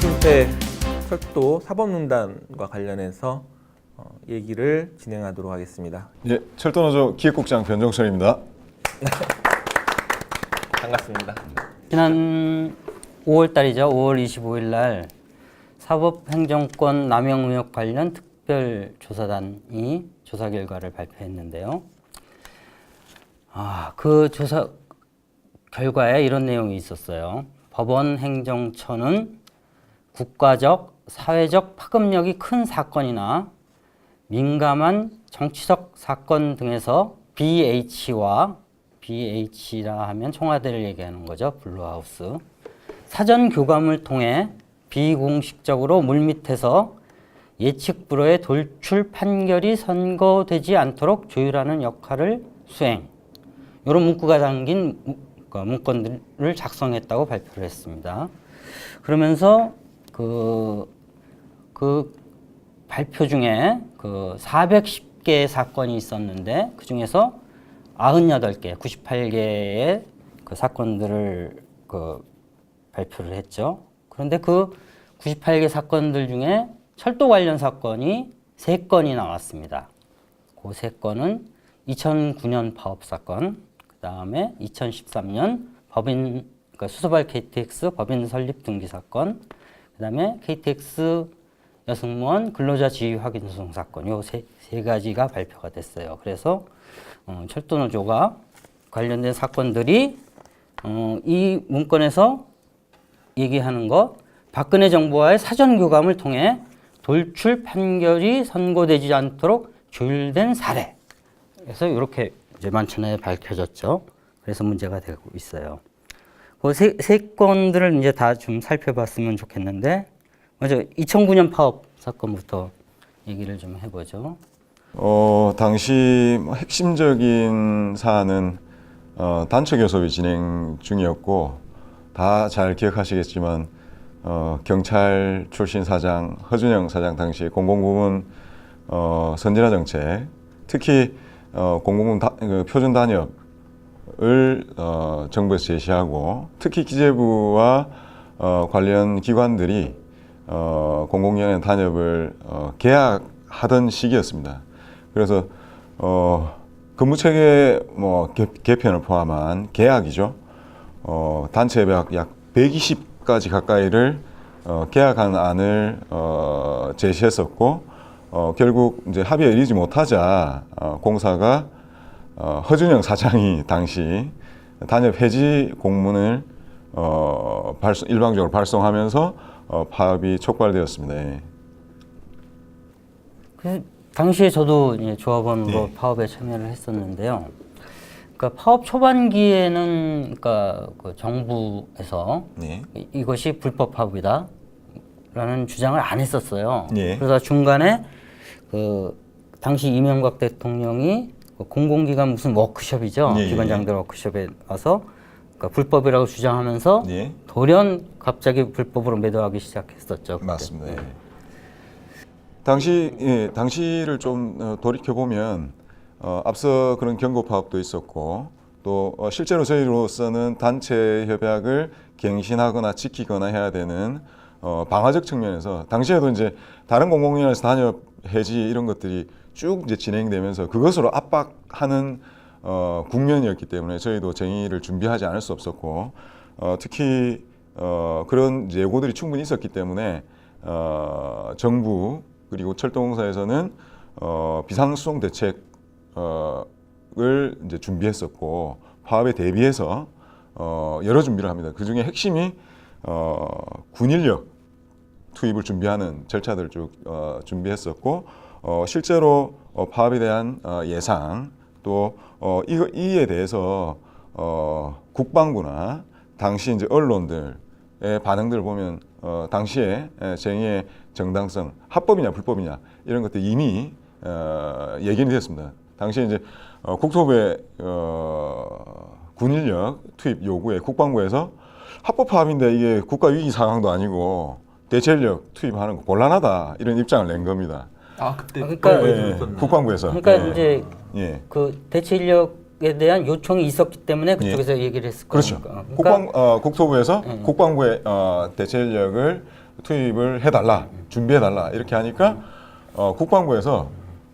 김태 철도 사법농단과 관련해서 어, 얘기를 진행하도록 하겠습니다. 예, 철도노조 기획국장 변종철입니다. 반갑습니다. 지난 5월 달이죠. 5월 25일 날 사법행정권 남용 의혹 관련 특별조사단이 조사 결과를 발표했는데요. 아, 그 조사 결과에 이런 내용이 있었어요. 법원 행정처는 국가적, 사회적 파급력이 큰 사건이나 민감한 정치적 사건 등에서 BH와 BH라 하면 청와대를 얘기하는 거죠. 블루하우스. 사전 교감을 통해 비공식적으로 물밑에서 예측 불허의 돌출 판결이 선고되지 않도록 조율하는 역할을 수행. 이런 문구가 담긴 무- 그 문건들을 작성했다고 발표를 했습니다. 그러면서 그, 그 발표 중에 그 410개의 사건이 있었는데 그 중에서 98개, 98개의 그 사건들을 그 발표를 했죠. 그런데 그 98개 사건들 중에 철도 관련 사건이 3건이 나왔습니다. 그 3건은 2009년 파업 사건, 그 다음에 2013년 법인 그러니까 수소발 KTX 법인 설립 등기 사건, 그 다음에 KTX 여승무원 근로자 지위 확인 소송 사건 요세 세 가지가 발표가 됐어요. 그래서 어, 철도노조가 관련된 사건들이 어, 이 문건에서 얘기하는 것 박근혜 정부와의 사전 교감을 통해 돌출 판결이 선고되지 않도록 조율된 사례. 그래서 이렇게 이제 만천하에 밝혀졌죠. 그래서 문제가 되고 있어요. 그 세 세 건들을 이제 다 좀 살펴봤으면 좋겠는데 먼저 2009년 파업 사건부터 얘기를 좀 해보죠. 어, 당시 뭐 핵심적인 사안은 어, 단체 교섭이 진행 중이었고 다 잘 기억하시겠지만 어, 경찰 출신 사장 허준영 사장 당시 공공부문 어, 선진화 정책 특히 어, 공공부문 다, 그 표준 단 협을 어, 정부에서 제시하고 특히 기재부와 어, 관련 기관들이 어, 공공연의 단협을 어, 계약하던 시기였습니다. 그래서 어, 근무체계 뭐 개, 개편을 포함한 계약이죠. 어, 단체 협약 약 120가지 가까이를 어, 계약한 안을 어, 제시했었고 어, 결국 이제 합의에 이르지 못하자 어, 공사가 어, 허준영 사장이 당시 단협 해지 공문을 어, 발송, 일방적으로 발송하면서 어, 파업이 촉발되었습니다. 예. 그 당시에 저도 이제 조합원으로 네. 파업에 참여를 했었는데요. 그러니까 파업 초반기에는 그러니까 그 정부에서 네. 이- 이것이 불법 파업이다라는 주장을 안 했었어요. 예. 그러다 중간에 그 당시 이명박 대통령이 그 공공기관 무슨 워크숍이죠. 예, 예, 기관장들 워크숍에 와서 그러니까 불법이라고 주장하면서 예. 돌연 갑자기 불법으로 매도하기 시작했었죠. 그때. 맞습니다. 예. 당시 예, 당시를 좀 어, 돌이켜 보면 어, 앞서 그런 경고 파업도 있었고 또 어, 실제로 저희로서는 단체 협약을 갱신하거나 지키거나 해야 되는 어, 방화적 측면에서 당시에도 이제 다른 공공연에서 단협 해지 이런 것들이 쭉 이제 진행되면서 그것으로 압박하는 어, 국면이었기 때문에 저희도 정의를 준비하지 않을 수 없었고 어, 특히 어, 그런 예고들이 충분히 있었기 때문에 어, 정부 그리고 철도공사에서는 어, 비상수송 대책을 이제 준비했었고 파업에 대비해서 어, 여러 준비를 합니다. 그 중에 핵심이 어, 군인력 투입을 준비하는 절차들을 쭉 어, 준비했었고 어, 실제로 어, 파업에 대한 어, 예상 또 어, 이거, 이에 대해서 어, 국방부나 당시 이제 언론들의 반응들을 보면 어, 당시에 에, 정의의 정당성 합법이냐 불법이냐 이런 것들 이미 어, 예견이 됐습니다. 당시에 이제 어, 국토부의 어, 군인력 투입 요구에 국방부에서 합법 파업인데 이게 국가 위기 상황도 아니고 대체인력 투입하는 거 곤란하다 이런 입장을 낸 겁니다. 아 그때 그러니까- 예, 예, 국방부에서. 그러니까 예. 이제 예. 그 대체 인력에 대한 요청이 있었기 때문에 그쪽에서 얘기를 했을 그렇죠. 거니까. 국방 어, 국토부에서 예. 국방부의 어, 대체 인력을 투입을 해달라, 준비해달라 이렇게 하니까 어, 국방부에서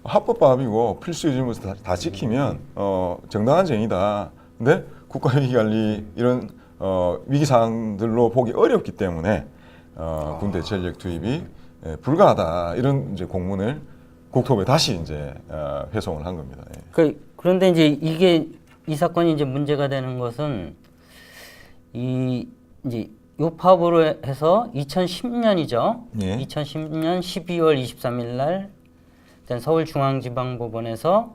합법법이고 필수 유지물 다, 다 지키면 어, 정당한 쟁이다. 근데 국가위기관리 이런 어, 위기 상황들로 보기 어렵기 때문에 어, 군대 전력 투입이 예, 불가하다 이런 이제 공문을 국토부에 다시 이제 어, 회송을 한 겁니다. 예. 그, 그런데 이제 이게 이 사건이 이제 문제가 되는 것은 이 이제 요 파업으로 해서 2010년이죠. 예. 2010년 12월 23일 날 서울중앙지방법원에서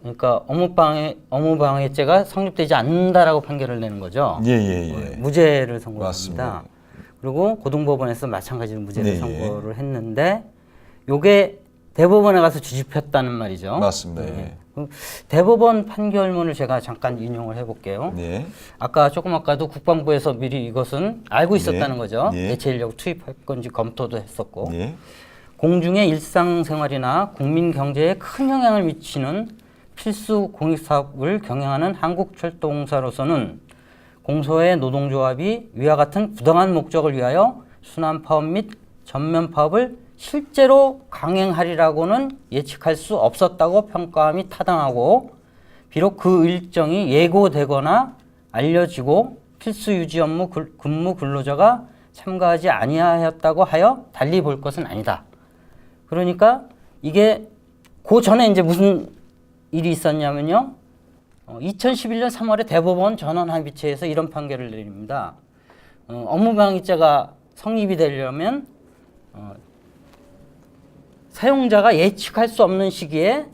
그러니까 업무방해 업무방해죄가 성립되지 않는다라고 판결을 내는 거죠. 예, 예, 예. 무죄를 선고합니다. 그리고 고등법원에서 마찬가지로 무죄를 네, 예. 선고를 했는데 요게 대법원에 가서 뒤집혔다는 말이죠. 맞습니다. 예. 그럼 대법원 판결문을 제가 잠깐 인용을 해볼게요. 예. 아까 조금 아까도 국방부에서 미리 이것은 알고 있었다는 예. 거죠. 예. 대체 인력 투입할 건지 검토도 했었고 예. 공중의 일상생활이나 국민 경제에 큰 영향을 미치는 필수 공익사업을 경영하는 한국철도공사로서는 공소의 노동조합이 위와 같은 부당한 목적을 위하여 순환 파업 및 전면 파업을 실제로 강행하리라고는 예측할 수 없었다고 평가함이 타당하고 비록 그 일정이 예고되거나 알려지고 필수 유지 업무 근- 근무 근로자가 참가하지 아니하였다고 하여 달리 볼 것은 아니다. 그러니까 이게 그 전에 이제 무슨 일이 있었냐면요. 어, 2011년 3월에 대법원 전원 합의체에서 이런 판결을 내립니다. 어, 업무방해죄가 성립이 되려면 어, 사용자가 예측할 수 없는 시기에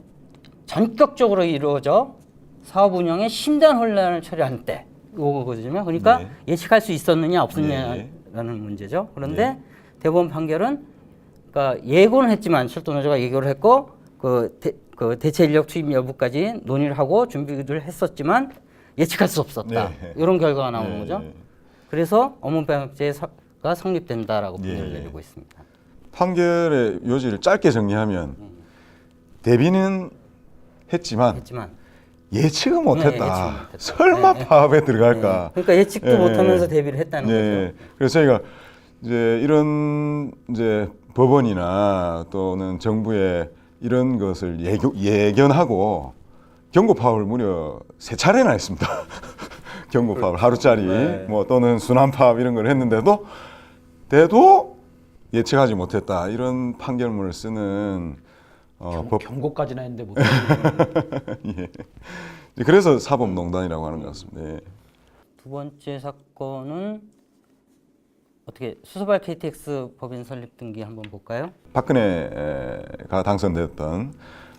전격적으로 이루어져 사업 운영에 심대한 혼란을 처리한 때 이거거든요. 그러니까 네. 예측할 수 있었느냐 네. 없었느냐라는 문제죠. 그런데 대법원 판결은 그러니까 예고는 했지만 철도노조가 예고를 했고 그, 대, 그 대체 인력 투입 여부까지 논의를 하고 준비를 했었지만 예측할 수 없었다. 네. 이런 결과가 나오는 예, 거죠. 예. 그래서 업무방해죄가 성립된다라고 예, 판결을 예. 내리고 있습니다. 판결의 요지를 짧게 정리하면 대비는 했지만 했지만 예측은 네, 못했다. 예측은 못했다. 설마 네, 네. 파업에 들어갈까? 그러니까 예측도 예, 못하면서 예. 대비를 했다는 네. 거죠. 그래서 저희가 이제 이런 이제 법원이나 또는 정부의 이런 것을 예교, 예견 하고 경고 파업을 무려 세 차례나 했습니다. 경고 파업을 하루짜리 네. 뭐 또는 순환 파업 이런 걸 했는데도 대도 예측하지 못했다 이런 판결문을 쓰는 어, 법 경고까지나 했는데 못. 예. 그래서 사법농단이라고 하는 것 같습니다. 예. 두 번째 사건은 어떻게 수소발 KTX 법인 설립 등기 한번 볼까요? 박근혜가 당선되었던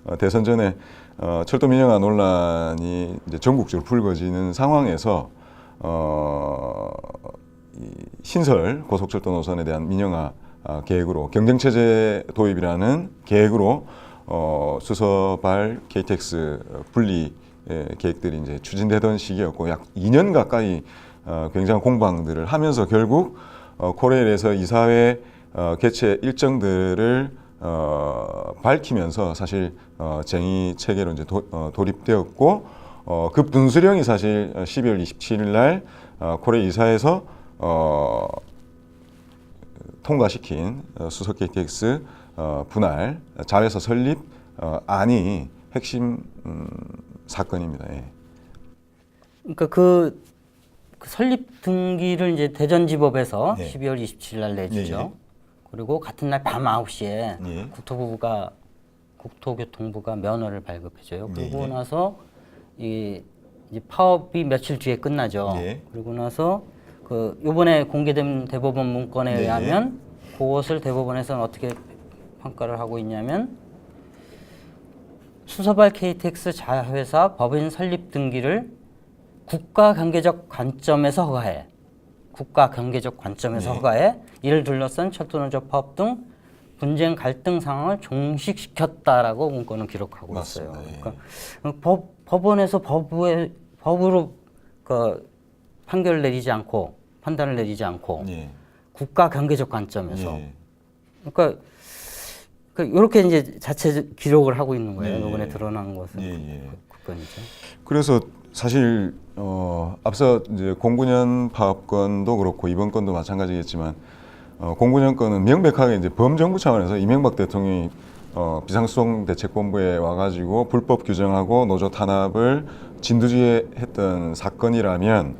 어, 대선 전에 어, 철도 민영화 논란이 이제 전국적으로 불거지는 상황에서 어, 이 신설 고속철도 노선에 대한 민영화 아, 계획으로 경쟁체제 도입이라는 계획으로 어, 수서발 KTX 분리 예, 계획들이 이제 추진되던 시기였고 약 2년 가까이 어, 굉장한 공방들을 하면서 결국 어, 코레일에서 이사회 어, 개최 일정들을 어, 밝히면서 사실 어, 쟁의 체계로 이제 도, 어, 돌입되었고 어, 그 분수령이 사실 12월 27일 날 어, 코레일 이사에서 어, 통과시킨 어, 수석 KTX 어, 분할 자회사 설립 어, 안이 핵심 음, 사건입니다. 예. 그러니까 그, 그 설립 등기를 이제 대전지법에서 예. 12월 27일 날 내주죠. 예, 예. 그리고 같은 날 밤 9시에 예. 국토부가 국토교통부가 면허를 발급해줘요. 예, 그러고 예. 나서 이 이제 파업이 며칠 뒤에 끝나죠. 예. 그리고 나서 그 요번에 공개된 대법원 문건에 네. 의하면 그것을 대법원에서는 어떻게 평가를 하고 있냐면 수서발 KTX 자회사 법인 설립 등기를 국가 경제적 관점에서 허가해. 국가 경제적 관점에서 네. 허가해. 이를 둘러싼 철도노조 파업 등 분쟁 갈등 상황을 종식시켰다라고 문건을 기록하고 맞습니다. 있어요. 예. 그러니까 법, 법원에서 법에, 법으로 그 판결을 내리지 않고 판단을 내리지 않고 예. 국가 경제적 관점에서 예. 그러니까 그 이렇게 이제 자체 기록을 하고 있는 거예요. 네. 이번에 드러난 것은 예, 예. 그 건이죠. 그래서 사실 어, 앞서 이제 09년 파업건도 그렇고 이번 건도 마찬가지겠지만 어, 공군정권은 명백하게 이제 범정부 차원에서 이명박 대통령이 어, 비상수송 대책본부에 와가지고 불법 규정하고 노조 탄압을 진두지휘했던 사건이라면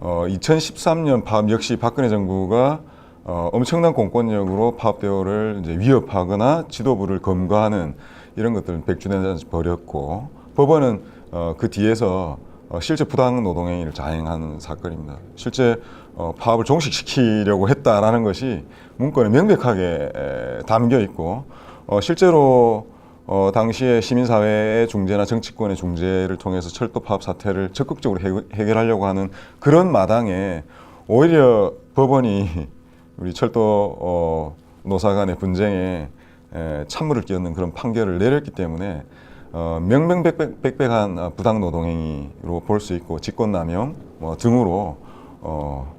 어, 2013년 파업 역시 박근혜 정부가 어, 엄청난 공권력으로 파업 대우를 이제 위협하거나 지도부를 검거하는 이런 것들은 백주대잔치 벌였고 법원은 어, 그 뒤에서 어, 실제 부당 노동행위를 자행하는 사건입니다. 실제 어, 파업을 종식시키려고 했다라는 것이 문건에 명백하게 에, 담겨 있고 어, 실제로 어, 당시에 시민사회의 중재나 정치권의 중재를 통해서 철도 파업 사태를 적극적으로 해, 해결하려고 하는 그런 마당에 오히려 법원이 우리 철도 어, 노사 간의 분쟁에 에, 찬물을 끼얹는 그런 판결을 내렸기 때문에 어, 명명백백한 어, 부당 노동행위로 볼 수 있고 직권남용 뭐 등으로 어,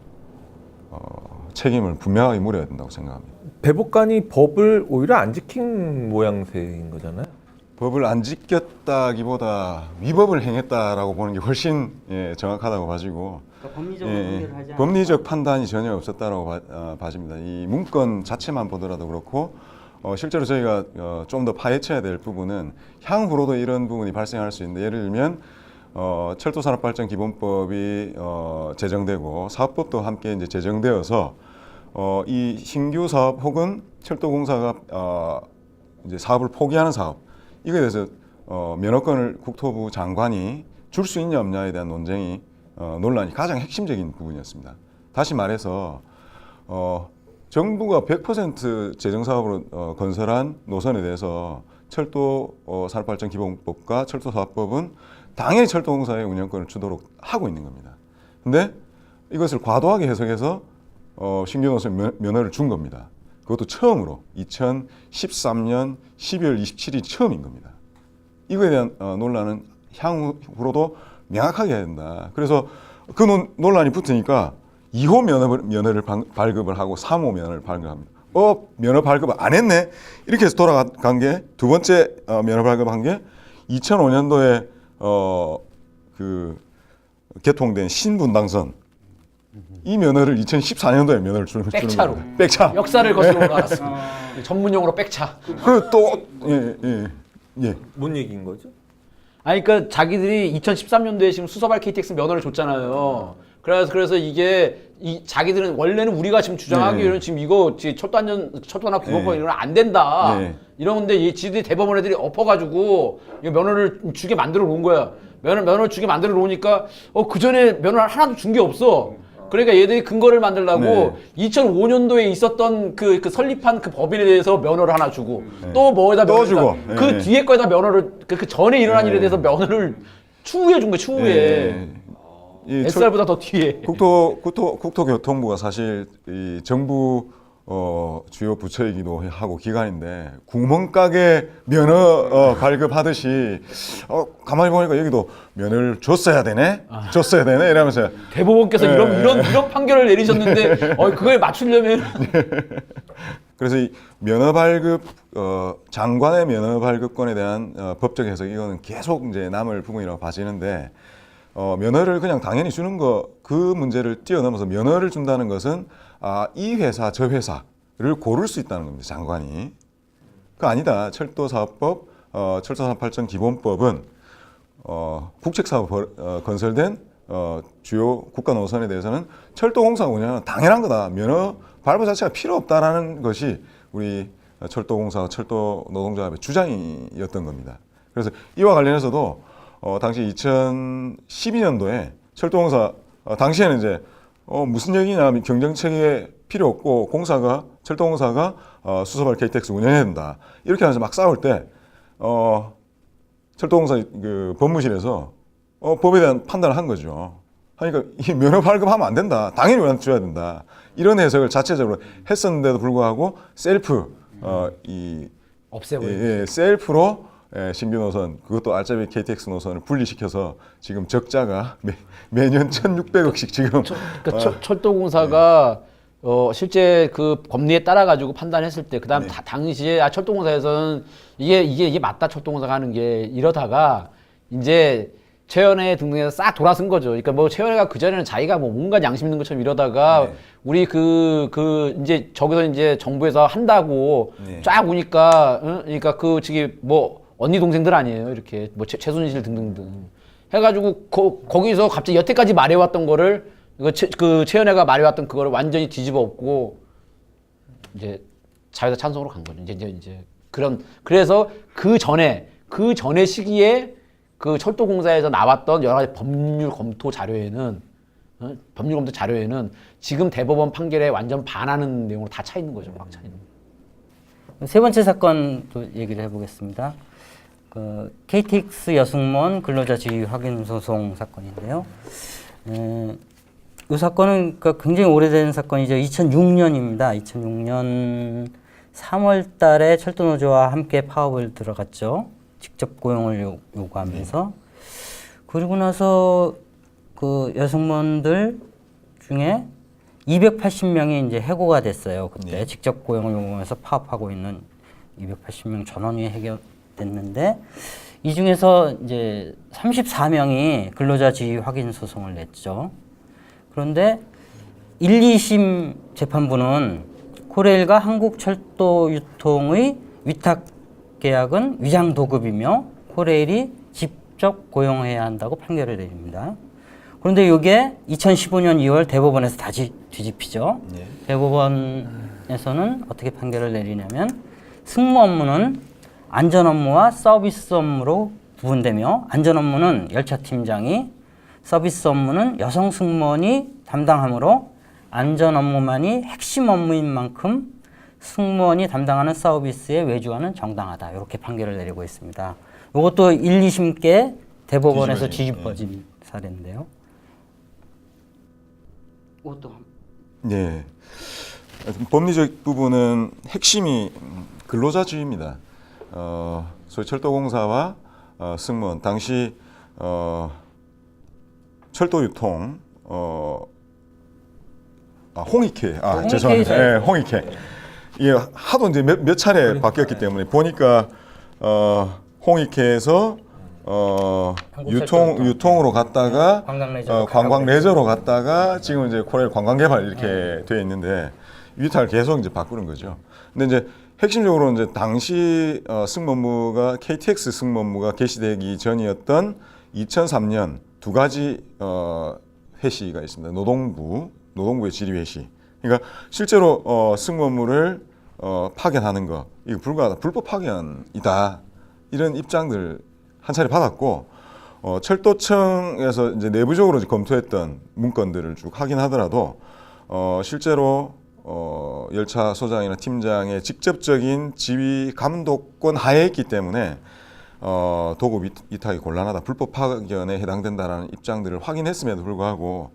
어, 책임을 분명하게 물어야 된다고 생각합니다. 대법관이 법을 오히려 안 지킨 모양새인 거잖아요. 법을 안 지켰다기보다 위법을 행했다라고 보는 게 훨씬 예, 정확하다고 봐지고 법리적으로 예, 판결하지 않았다. 법리적 판단이 전혀 없었다라고 봐, 어, 봐집니다. 이 문건 자체만 보더라도 그렇고 어, 실제로 저희가 어, 좀 더 파헤쳐야 될 부분은 향후로도 이런 부분이 발생할 수 있는데 예를 들면 어, 철도산업발전기본법이 어, 제정되고 사업법도 함께 이제 제정되어서 어, 이 신규 사업 혹은 철도공사가 어, 이제 사업을 포기하는 사업 이거에 대해서 어, 면허권을 국토부 장관이 줄 수 있냐 없냐에 대한 논쟁이 어, 논란이 가장 핵심적인 부분이었습니다. 다시 말해서 어, 정부가 100% 재정 사업으로 어, 건설한 노선에 대해서 철도 어, 산업발전 기본법과 철도 사업법은 당연히 철도공사의 운영권을 주도록 하고 있는 겁니다. 근데 이것을 과도하게 해석해서 어, 신규 노선 면, 면허를 준 겁니다. 그것도 처음으로 2013년 12월 27일 처음인 겁니다. 이거에 대한 어, 논란은 향후로도 명확하게 해야 된다. 그래서 그 논, 논란이 붙으니까 2호 면허를, 면허를 방- 발급을 하고 3호 면허를 발급합니다. 어, 면허 발급을 안 했네? 이렇게 해서 돌아간 게 두 번째 어, 면허 발급한 게 2005년도에 어, 그 개통된 신분당선 이 면허를 2014년도에 면허를 주는, 주는 백차로. 겁니다. 백차. 역사를 거슬러 올라갔습니다. 전문용어로 백차. 그리고 또 예, 예, 예. 뭔 얘기인 거죠? 아니 그러니까 자기들이 2013년도에 지금 수서발 KTX 면허를 줬잖아요. 그래서 그래서 이게 이 자기들은 원래는 우리가 지금 주장하기로는 네. 지금 이거 지금 철도안전 철도나 기본법 네. 이런 건안 된다. 네. 이러는데 이 지들이 대법원 애들이 엎어가지고 이 면허를 주게 만들어 놓은 거야. 면허 면허 주게 만들어 놓으니까 어그 전에 면허를 하나도 준 게 없어. 그러니까 얘들이 근거를 만들라고 네. 2005년도에 있었던 그, 그 설립한 그 법인에 대해서 면허를 하나 주고 또 뭐에다 또 면허를 주고. 그 네. 뒤에 거에다 면허를 그, 그 전에 일어난 네. 일에 대해서 면허를 추후에 준 거야 추후에 예. 이 철- SR보다 더 뒤에. 국토 국토 국토교통부가 사실 이 정부 어, 주요 부처이기도 하고 기관인데 구멍가게 면허 어, 발급하듯이 어, 가만히 보니까 여기도 면허를 줬어야 되네, 줬어야 되네? 이러면서. 대법원께서 네. 이런 이런 이런 판결을 내리셨는데 어 그걸 맞추려면. 그래서 이 면허 발급 어, 장관의 면허 발급권에 대한 어, 법적 해석 이거는 계속 이제 남을 부분이라고 봐지는데 어, 면허를 그냥 당연히 주는 거 그 문제를 뛰어넘어서 면허를 준다는 것은 아, 이 회사 저 회사를 고를 수 있다는 겁니다 장관이 그 아니다 철도사업법 어, 철도사업발전 기본법은 어, 국책사업 벌- 어, 건설된 어, 주요 국가 노선에 대해서는 철도공사 운영은 당연한 거다. 면허 발부 자체가 필요 없다라는 것이 우리 철도공사, 철도 노동조합의 주장이었던 겁니다. 그래서 이와 관련해서도 어, 당시 2012년도에 철도공사 어, 당시에는 이제 어, 무슨 얘기냐 하면 경쟁 체계 필요 없고 공사가 철도공사가 어, 수소발 KTX 운영해야 된다 이렇게 하면서 막 싸울 때 어, 철도공사 그 법무실에서 어, 법에 대한 판단을 한 거죠. 하니까 이 면허 발급하면 안 된다. 당연히 면허 줘야 된다. 이런 해석을 자체적으로 했었는데도 불구하고 셀프 어, 이 없애버려. 예, 예, 셀프로 예, 신규 노선 그것도 알짜배기 KTX 노선을 분리시켜서 지금 적자가 매, 매년 1,600억씩 지금 그러니까 철, 철도공사가 어, 실제 그 법리에 따라 가지고 판단했을 때 그다음 네. 다 당시에 아 철도공사에서는 이게 이게 이게 맞다 철도공사가 하는 게 이러다가 이제 최연애 등등에서 싹 돌아선 거죠. 그러니까 뭐 최연애가 그 전에는 자기가 뭐 온갖 양심 있는 것처럼 이러다가 우리 그그 이제 저기서 이제 정부에서 한다고 네. 쫙 오니까 응? 그러니까 그 저기 뭐 언니 동생들 아니에요. 이렇게 뭐 최, 최순실 등등등 해가지고 거, 거기서 갑자기 여태까지 말해왔던 거를 그, 최, 그 최연애가 말해왔던 그거를 완전히 뒤집어 엎고 이제 자유다 찬성으로 간 거죠. 이제 이제 이제 그런 그래서 그 전에 그 전에 시기에 그 철도공사에서 나왔던 여러 가지 법률 검토 자료에는 어? 법률 검토 자료에는 지금 대법원 판결에 완전 반하는 내용으로 다 차 있는 거죠. 막 차 있는. 세 번째 사건도 얘기를 해보겠습니다. 그 KTX 여승무원 근로자 지위 확인 소송 사건인데요. 에, 이 사건은 그러니까 굉장히 오래된 사건이죠. 2006년입니다. 2006년 3월 달에 철도노조와 함께 파업을 들어갔죠. 직접 고용을 요, 요구하면서. 그리고 나서 그 여승무원들 중에 280명이 이제 해고가 됐어요. 그때 직접 고용을 요구하면서 파업하고 있는 280명 전원이 해결 됐는데 이 중에서 이제 34명이 근로자 지위 확인 소송을 냈죠. 그런데 1, 2심 재판부는 코레일과 한국철도유통의 위탁 계약은 위장 도급이며 코레일이 직접 고용해야 한다고 판결을 내립니다. 그런데 이게 2015년 2월 대법원에서 다시 뒤집히죠. 대법원에서는 어떻게 판결을 내리냐면 승무 업무는 안전 업무와 서비스 업무로 구분되며 안전 업무는 열차 팀장이 서비스 업무는 여성 승무원이 담당하므로 안전 업무만이 핵심 업무인 만큼 승무원이 담당하는 서비스의 외주화는 정당하다. 이렇게 판결을 내리고 있습니다. 이것도 1, 2심께 대법원에서 뒤집어진, 뒤집어진 사례인데요. 이것도 네. 법리적 부분은 핵심이 근로자 주의입니다. 어, 소위 철도공사와 어, 승무원 당시 어, 철도 유통 어, 아, 홍익회. 아 홍익회 죄송합니다. 예, 홍익회. 이게 하도 이제 몇, 몇 차례 바뀌었기 때문에 보니까 어, 홍익회에서 어, 유통 유통으로 갔다가 관광 레저로 어, 관광 레저로 갔다가 지금 이제 코레일 관광 개발 이렇게 돼 있는데 위탁을 계속 이제 바꾸는 거죠. 근데 이제 핵심적으로 이제 당시 어, 승무원부가 KTX 승무원부가 개시되기 전이었던 2003년 두 가지 어, 회시가 있습니다. 노동부 노동부의 질의 회시. 그러니까 실제로 어, 승무원부를 어, 파견하는 거 이거 불가하다 불법 파견이다 이런 입장들 한 차례 받았고 어, 철도청에서 이제 내부적으로 검토했던 문건들을 쭉 확인하더라도 어, 실제로 어, 열차 소장이나 팀장의 직접적인 지휘 감독권 하에 있기 때문에 어, 도급 위- 위탁이 곤란하다, 불법 파견에 해당된다라는 입장들을 확인했음에도 불구하고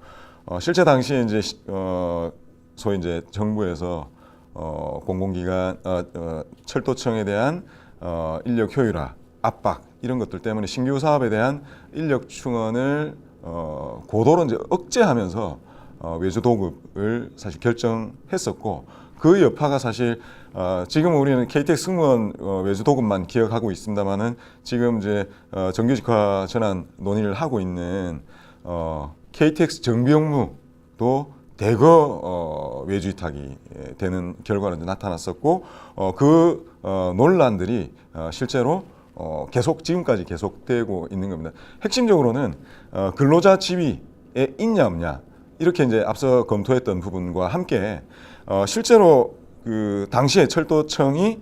어, 실제 당시에 이제 시- 어, 소위 이제 정부에서 어, 공공기관 어, 어, 철도청에 대한 어, 인력 효율화, 압박 이런 것들 때문에 신규 사업에 대한 인력 충원을 어, 고도로 이제 억제하면서 어, 외주 도급을 사실 결정했었고 그 여파가 사실 어, 지금 우리는 KTX 승무원 어, 외주 도급만 기억하고 있습니다만은 지금 이제 어, 정규직화 전환 논의를 하고 있는 어, KTX 정비 업무도 대거 어, 외주 위탁이 예, 되는 결과로 나타났었고 어, 그 어, 논란들이 어, 실제로 어, 계속 지금까지 계속되고 있는 겁니다. 핵심적으로는 어, 근로자 지위에 있냐 없냐 이렇게 이제 앞서 검토했던 부분과 함께 어, 실제로 그 당시에 철도청이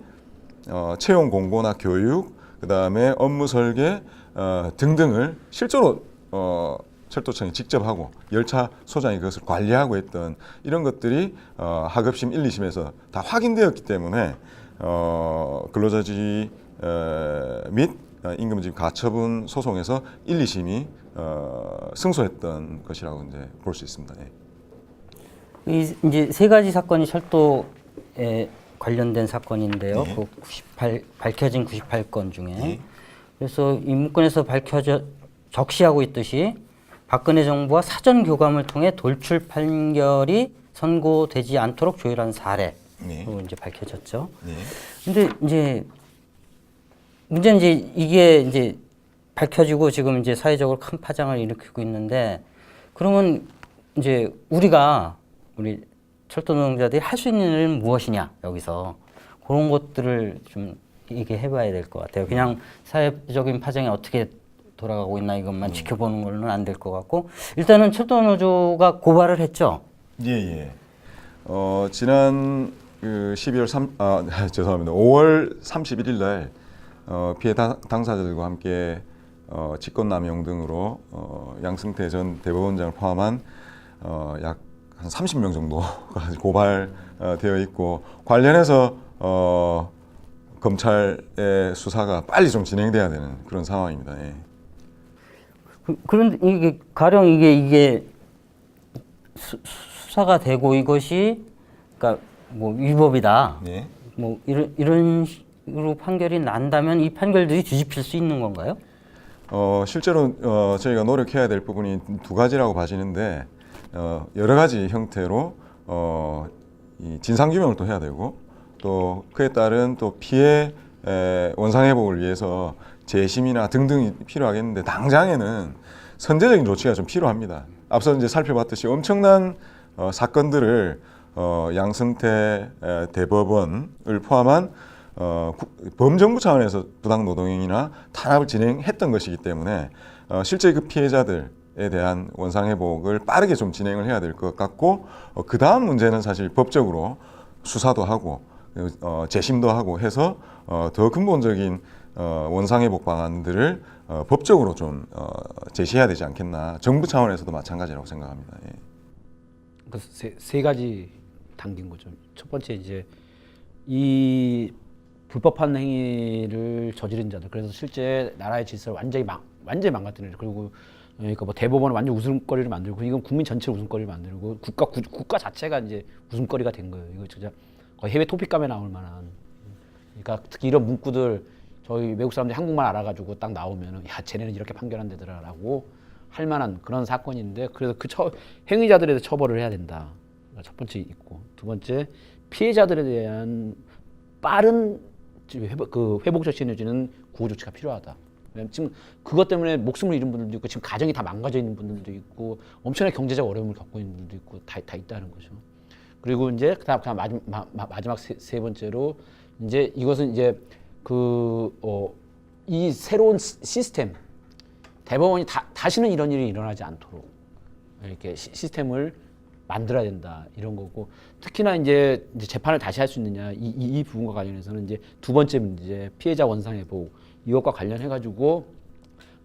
어, 채용 공고나 교육 그다음에 업무 설계 어, 등등을 실제로 어, 철도청이 직접 하고 열차 소장이 그것을 관리하고 했던 이런 것들이 어, 하급심 1, 2심에서 다 확인되었기 때문에 어, 근로자지 어, 및 어, 임금집 가처분 소송에서 1, 2심이 어, 승소했던 것이라고 이제 볼 수 있습니다. 예. 이 이제 세 가지 사건이 철도에 관련된 사건인데요. 네. 그 98, 밝혀진 98건 중에 그래서 이 문건에서 밝혀져 적시하고 있듯이 박근혜 정부와 사전 교감을 통해 돌출 판결이 선고되지 않도록 조율한 사례로 네. 이제 밝혀졌죠. 네. 근데 이제 문제는 이제 이게 이제 밝혀지고 지금 이제 사회적으로 큰 파장을 일으키고 있는데 그러면 이제 우리가 우리 철도 노동자들이 할 수 있는 일은 무엇이냐 여기서 그런 것들을 좀 얘기해 봐야 될 것 같아요. 그냥 사회적인 파장이 어떻게 돌아가고 있나 이것만 지켜보는 걸로는 안 될 것 같고 일단은 철도 노조가 고발을 했죠. 예, 예. 어, 지난 그 12월 3, 아, 죄송합니다. 5월 31일 날 어, 피해 다- 당사자들과 함께 어, 직권남용 등으로 어, 양승태 전 대법원장을 포함한 어, 약 한 30명 정도가 고발되어 있고 관련해서 어, 검찰의 수사가 빨리 좀 진행돼야 되는 그런 상황입니다. 예. 그, 그런데 이게 가령 이게 이게 수, 수사가 되고 이것이 그러니까 뭐 위법이다. 예. 뭐 이런 이런 식으로 판결이 난다면 이 판결들이 뒤집힐 수 있는 건가요? 어, 실제로 어, 저희가 노력해야 될 부분이 두 가지라고 봐지는데 어, 여러 가지 형태로 어, 이 진상 규명을 또 해야 되고 또 그에 따른 또 피해 에, 원상 회복을 위해서 재심이나 등등이 필요하겠는데 당장에는 선제적인 조치가 좀 필요합니다. 앞서 이제 살펴봤듯이 엄청난 어, 사건들을 어, 양승태 에, 대법원을 포함한 어, 국- 범정부 차원에서 부당 노동행위나 탄압을 진행했던 것이기 때문에 어, 실제 그 피해자들 에 대한 원상 회복을 빠르게 좀 진행을 해야 될 것 같고 어, 그 다음 문제는 사실 법적으로 수사도 하고 어, 재심도 하고 해서 어, 더 근본적인 어, 원상 회복 방안들을 어, 법적으로 좀 어, 제시해야 되지 않겠나 정부 차원에서도 마찬가지라고 생각합니다. 예. 그 세, 세 가지 당긴 거죠. 첫 번째 이제 이 불법한 행위를 저지른 자들 그래서 실제 나라의 질서를 완전히 망 완전히 망가뜨리는 그리고 그러니까 뭐 대법원을 완전 웃음거리를 만들고 이건 국민 전체 웃음거리를 만들고 국가 구, 국가 자체가 이제 웃음거리가 된 거예요. 이거 진짜 거의 해외 토픽감에 나올 만한. 그러니까 특히 이런 문구들 저희 외국 사람들이 한국말 알아가지고 딱 나오면은 야 쟤네는 이렇게 판결한대더라라고 할 만한 그런 사건인데 그래서 그 처, 행위자들에 대해 처벌을 해야 된다. 첫 번째 있고 두 번째 피해자들에 대한 빠른 회복, 그 회복 조치를 내주는 구호 조치가 필요하다. 지금 그것 때문에 목숨을 잃은 분들도 있고 지금 가정이 다 망가져 있는 분들도 있고 엄청나게 경제적 어려움을 겪고 있는 분들도 있고 다, 다 있다는 거죠. 그리고 이제 그다음 그다음 마지막, 마, 마- 마지막 세, 세 번째로 이제 이것은 이제 그 어, 이 새로운 시- 시스템 대법원이 다, 다시는 이런 일이 일어나지 않도록 이렇게 시, 시스템을 만들어야 된다 이런 거고 특히나 이제, 이제 재판을 다시 할 수 있느냐 이, 이, 이 부분과 관련해서는 이제 두 번째 문제 피해자 원상 회복 이것과 관련해 가지고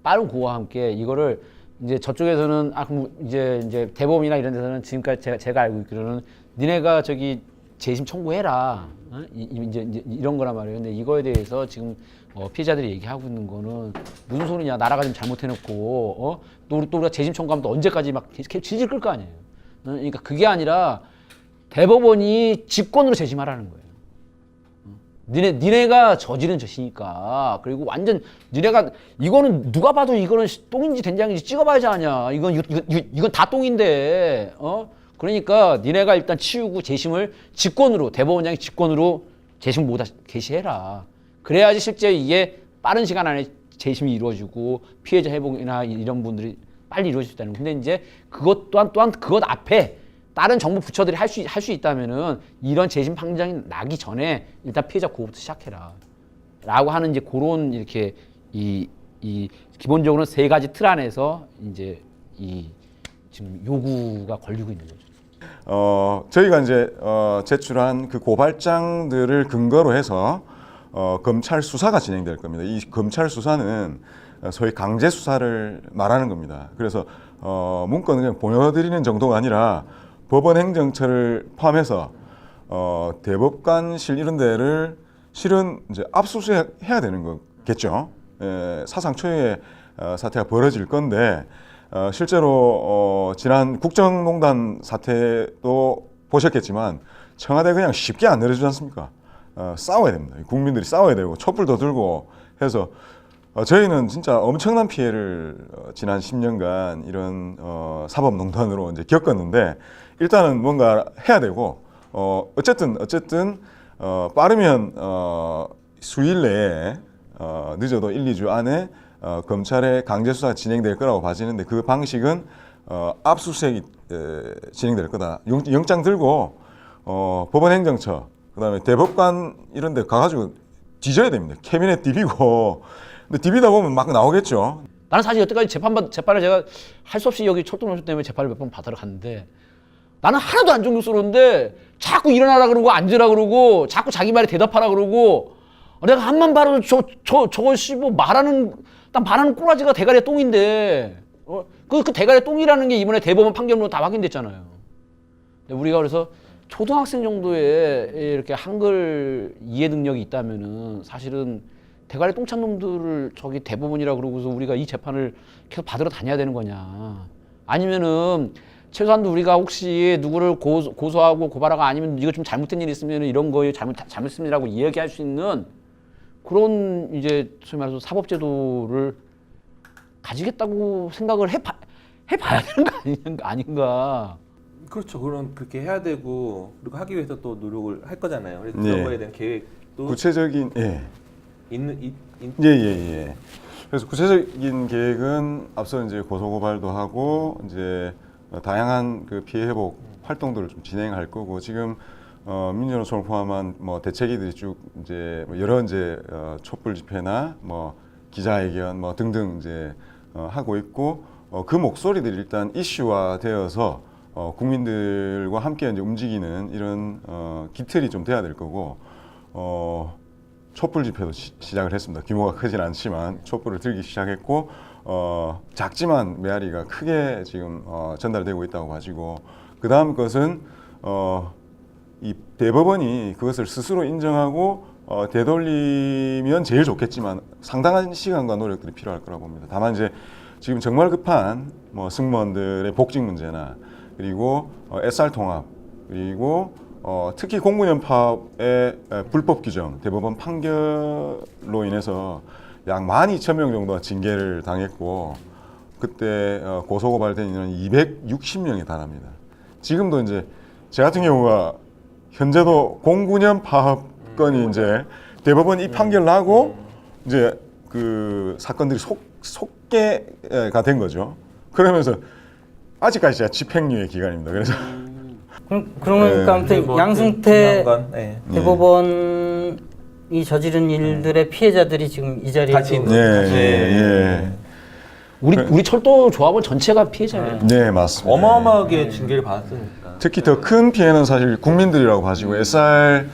빠른 구호와 함께 이거를 이제 저쪽에서는 아 그럼 이제 이제 대법원이나 이런 데서는 지금까지 제가, 제가 알고 있기로는 니네가 저기 재심 청구해라 어? 이, 이- 이제, 이제 이런 거란 말이에요. 근데 이거에 대해서 지금 어, 피해자들이 얘기하고 있는 거는 무슨 소리냐 나라가 좀 잘못해놓고 어? 또, 또 우리가 재심 청구하면 또 언제까지 막 계속 질질 끌 거 아니에요. 어? 그러니까 그게 아니라 대법원이 직권으로 재심하라는 거예요. 니네 니네가 저지른 죄시니까 그리고 완전 니네가 이거는 누가 봐도 이거는 씨, 똥인지 된장인지 찍어봐야지 아냐 이건 이건, 이건, 다 똥인데 어 그러니까 니네가 일단 치우고 재심을 직권으로 대법원장이 직권으로 재심 모두 개시해라 그래야지 실제 이게 빠른 시간 안에 재심이 이루어지고 피해자 회복이나 이런 분들이 빨리 이루어질 수 있다는 거. 근데 이제 그것 또한 또한 그것 앞에 다른 정부 부처들이 할 수 할 수 있다면은 이런 재심 판정이 나기 전에 일단 피해자 구호부터 시작해라. 라고 하는 이제 그런 이렇게 이, 이 기본적으로 세 가지 틀 안에서 이제 이 지금 요구가 걸리고 있는 거죠. 어, 저희가 이제 어, 제출한 그 고발장들을 근거로 해서 어, 검찰 수사가 진행될 겁니다. 이 검찰 수사는 어, 소위 강제 수사를 말하는 겁니다. 그래서 어, 문건을 그냥 보여드리는 정도가 아니라 법원 행정처를 포함해서 어, 대법관실 이런 데를 실은 이제 압수수색 해야 되는 거겠죠. 에, 사상 초유의 어, 사태가 벌어질 건데 어, 실제로 어, 지난 국정농단 사태도 보셨겠지만 청와대 그냥 쉽게 안 내려주지 않습니까? 어, 싸워야 됩니다. 국민들이 싸워야 되고 촛불도 들고 해서 어, 저희는 진짜 엄청난 피해를 어, 지난 10년간 이런 어, 사법농단으로 이제 겪었는데 일단은 뭔가 해야 되고 어, 어쨌든 어쨌든 어, 빠르면 어, 수일 내에 어, 늦어도 1, 2주 안에 어, 검찰의 강제 수사가 진행될 거라고 봐지는데 그 방식은 어, 압수수색이 에, 진행될 거다. 영, 영장 들고 어, 법원 행정처 그다음에 대법관 이런 데 가가지고 뒤져야 됩니다. 캐비넷 디비고 근데 디비다 보면 막 나오겠죠. 나는 사실 여태까지 재판받 재판을 제가 할 수 없이 여기 철도노조 때문에 재판을 몇 번 받으러 갔는데 나는 하나도 안 존경스러운데 자꾸 일어나라 그러고 앉으라 그러고 자꾸 자기 말에 대답하라 그러고 내가 한만 봐도 저 저 저것이 뭐 말하는 딱 말하는 꼬라지가 대가리에 똥인데 어, 그, 그 대가리에 똥이라는 게 이번에 대법원 판결로 다 확인됐잖아요. 우리가 그래서 초등학생 정도의 이렇게 한글 이해 능력이 있다면은 사실은 대가리 똥찬 놈들을 저기 대법원이라 그러고서 우리가 이 재판을 계속 받으러 다녀야 되는 거냐? 아니면은 최소한도 우리가 혹시 누구를 고소, 고소하고 고발하고 아니면 이거 좀 잘못된 일이 있으면 이런 거에 잘못 잘못했습니다라고 이야기할 수 있는 그런 이제 소위 말해서 사법제도를 가지겠다고 생각을 해봐 해봐야 되는 거 아닌가? 아닌가? 그렇죠. 그런 그렇게 해야 되고 그리고 하기 위해서 또 노력을 할 거잖아요. 그래서 네. 그런 거에 대한 계획도 구체적인 예. 있는 있, 있, 예, 예, 예. 그래서 구체적인 계획은 앞서 이제 고소 고발도 하고 이제 어, 다양한 그 피해 회복 활동들을 좀 진행할 거고 지금 어, 민주노총을 포함한 뭐 대책위들이 쭉 이제 뭐 여러 이제 어, 촛불 집회나 뭐 기자회견 뭐 등등 이제 어, 하고 있고 어, 그 목소리들이 일단 이슈화 되어서 어, 국민들과 함께 이제 움직이는 이런 어, 기틀이 좀 돼야 될 거고 어, 촛불 집회도 시, 작을 했습니다. 규모가 크진 않지만 촛불을 들기 시작했고 어, 작지만 메아리가 크게 지금 어, 전달되고 있다고 봐지고 그 다음 것은 어, 이 대법원이 그것을 스스로 인정하고 어, 되돌리면 제일 좋겠지만 상당한 시간과 노력들이 필요할 거라고 봅니다. 다만 이제 지금 정말 급한 뭐 승무원들의 복직 문제나 그리고 어, SR 통합 그리고 어, 특히 에, 불법 규정 대법원 판결로 인해서 약 12,000명 정도가 징계를 당했고 그때 어, 고소 고발된 인원은 260명에 달합니다. 지금도 이제 제 같은 경우가 현재도 공군연 파업 건이 이제 대법원 이 판결 나고 이제 그 사건들이 속 속개가 된 거죠. 그러면서 아직까지 제가 집행유예 기간입니다. 그래서 그럼 네. 그러니까 아무튼 뭐 양승태 중요한 건, 네. 대법원이 저지른 일들의 피해자들이 지금 이 자리에 같이 또 있는 예, 네. 예, 우리 우리 철도 조합원 전체가 피해자예요. 예. 네, 맞습니다. 어마어마하게 징계를 받았으니까. 특히 더 큰 피해는 사실 국민들이라고 봐지고 SR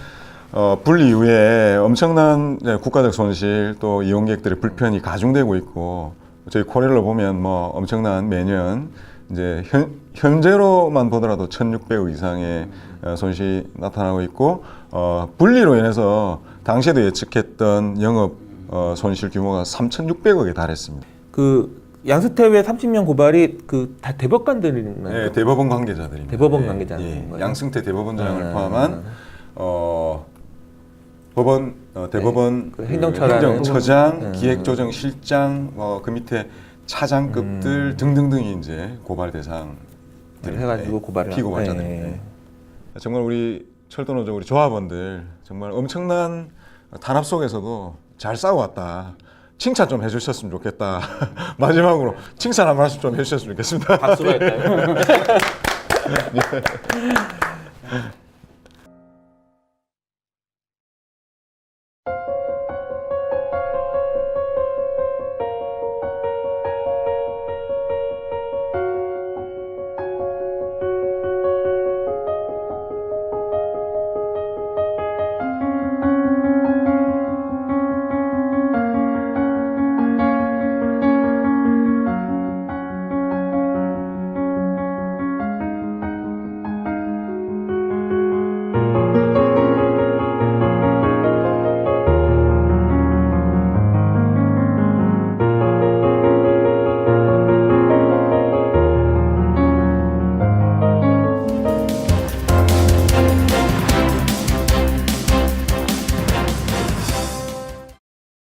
어, 분리 이후에 엄청난 네, 국가적 손실 또 이용객들의 불편이 가중되고 있고 저희 코레일로 보면 뭐 엄청난 매년 이제 현, 현재로만 보더라도 1,600억 이상의 어, 손실이 나타나고 있고 어, 분리로 인해서 당시에도 예측했던 영업 어, 손실 규모가 3,600억에 달했습니다. 그 양수태의 30년 고발이 그 다 대법관들이나요? 네, 대법원 관계자들입니다. 대법원 예, 관계자인 예. 거예요? 양승태 대법원장을 아. 포함한 어, 법원 어, 대법원 그 행정처라는 행정처장, 음. 기획조정실장, 뭐그 밑에 차장급들 등등등이 이제 고발 대상 네, 해가지고 고발을 피고발자들. 네. 네. 정말 우리 철도 노조 우리 조합원들 정말 엄청난 탄압 속에서도 잘 싸워왔다. 칭찬 좀 해주셨으면 좋겠다. 마지막으로 칭찬 한 말씀 좀 해주셨으면 좋겠습니다. 박수가 있다요.